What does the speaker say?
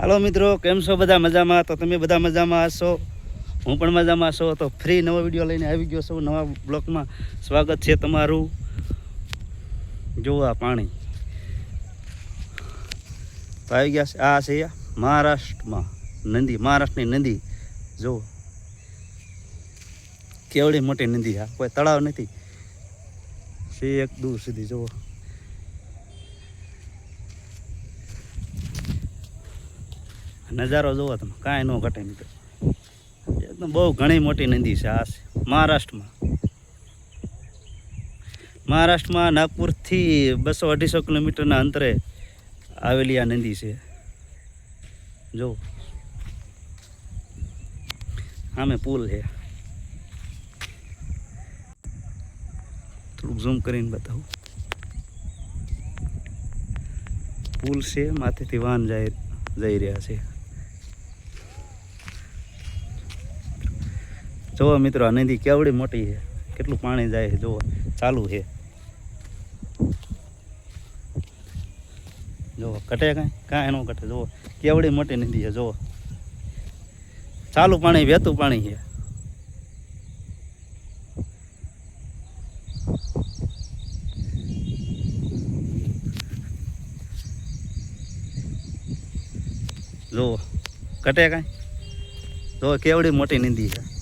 હાલો મિત્રો, કેમ છો બધા મજામાં? તો તમે બધા મજામાં હશો? હું પણ મજામાં છો. તો ફ્રી નવો વીડિયો લઈને આવી ગયો છું નવા બ્લોકમાં સ્વાગત છે તમારું. આ પાણી. તો આવી ગયા છે. આ છે મહારાષ્ટ્રમાં. નદી, મહારાષ્ટ્રની નદી. જુઓ. કેવડી મોટી નદી આ કોઈ તળાવ નથી. છે એક દૂર સુધી, જુઓ. નજારો જુઓ તમે, કાંઈ ન ઘટે મિત્રો. એકદમ બહુ ઘણી મોટી નદી છે આ મહારાષ્ટ્રમાં. મહારાષ્ટ્રમાં નાગપુરથી બસો અઢીસો કિલોમીટરના અંતરે આવેલી આ નદી છે. જો. સામે પુલ છે. થોડુંક ઝૂમ કરીને બતાવું. પુલ છે, માથેથી વાહન જાય, જઈ રહ્યા છે. જુઓ મિત્રો, આ નદી કેવડી મોટી છે. કેટલું પાણી જાય છે જોવો ચાલુ છે. જોવો ઘટે કાંઈ? કાંઈ એનો ઘટે, જુઓ, કેવડી મોટી નદી છે જોવો ચાલુ પાણી, વહેતું પાણી છે. જુઓ કટે કાંઈ? જુઓ, કેવડી મોટી નદી છે.